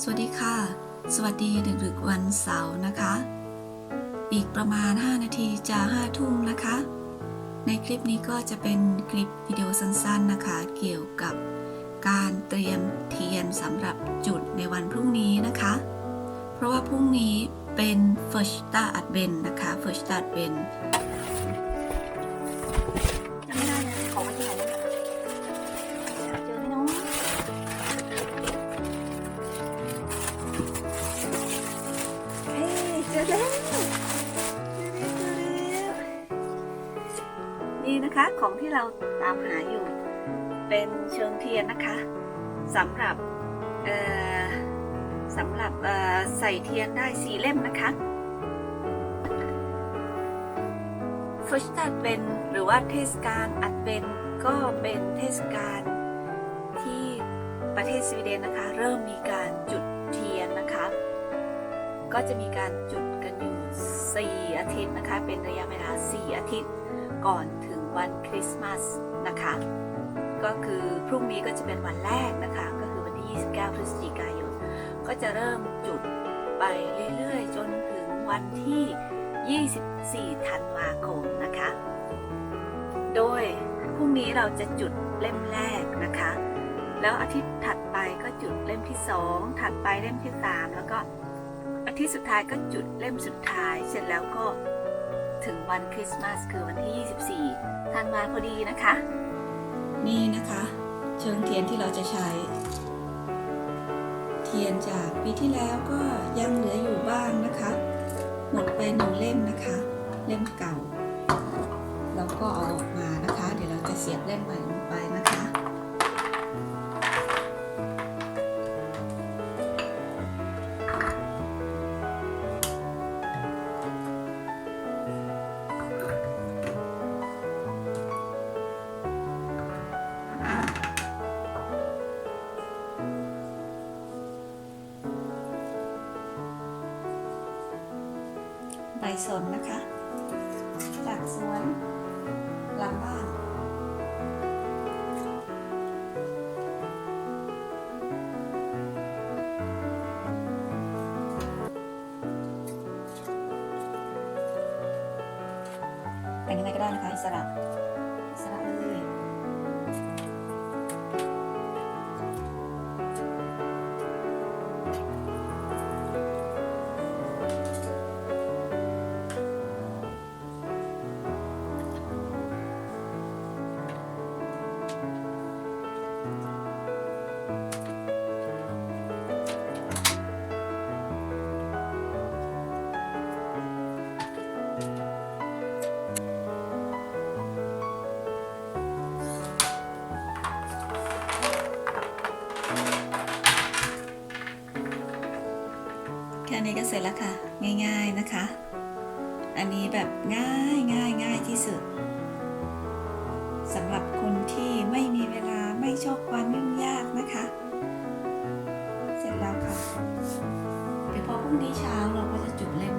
สวัสดีค่ะ สวัสดีดึกๆวันเสาร์นะคะ อีกประมาณ 5 นาทีจะ5ทุ่มนะคะ ในคลิปนี้ก็จะเป็นคลิปวิดีโอสั้นๆนะคะ เกี่ยวกับการเตรียมเทียนสำหรับจุดในวันพรุ่งนี้นะคะ เพราะว่าพรุ่งนี้เป็น First Star Advent นะคะ First Star Advent นี่นะคะของที่เราตามหาอยู่ เป็นเชิงเทียนนะคะสำหรับสำหรับใส่เทียนได้สีเล่มนะคะฟิชตัดเป็นหรือว่าเทศกาลอัดเป็นก็เป็นเทศกาลที่ประเทศสวีเดนนะคะ เริ่มมีการจุดเทียนนะคะ ก็จะมีการจุดกันอยู่ 4 อาทิตย์นะคะ เป็นระยะเวลา 4 อาทิตย์ก่อนถึง วันคริสต์มาสนะคะ ก็คือพรุ่งนี้ก็จะเป็นวันแรกนะคะ ก็คือวันที่ 29 พฤศจิกายน ก็จะเริ่มจุดไปเรื่อยๆ จนถึงวันที่ 24 ธันวาคมนะคะ โดยพรุ่งนี้เราจะจุดเล่มแรกนะคะ แล้วอาทิตย์ถัดไปก็จุดเล่มที่ 2 ถัดไปเล่มที่ 3 แล้วก็อาทิตย์สุดท้ายก็จุดเล่มสุดท้าย เสร็จแล้วก็ ถึงวันคริสต์มาสคือวันที่ 24ธันวาพอดีนะคะ นี่นะคะ เชิงเทียนที่เราจะใช้ เทียนจากปีที่แล้วก็ยังเหลืออยู่บ้างนะคะ หมดไปหนึ่งเล่มนะคะ เล่มเก่า แล้วก็เอาออกมานะคะ เดี๋ยวเราจะเสียบเล่มใหม่ลงไปนะคะ ใบสนนะคะ จากสวนหลังบ้านแต่งยังไงก็ได้นะคะอิสระ นี้ก็เสร็จแล้วค่ะ ง่าย ๆนะคะ อันนี้แบบง่ายง่ายง่ายที่สุดสำหรับคนที่ไม่มีเวลาไม่ชอบความยุ่งยากนะคะ เสร็จแล้วค่ะ เดี๋ยวพอพรุ่งนี้เช้าเราก็จะจุดเล็ก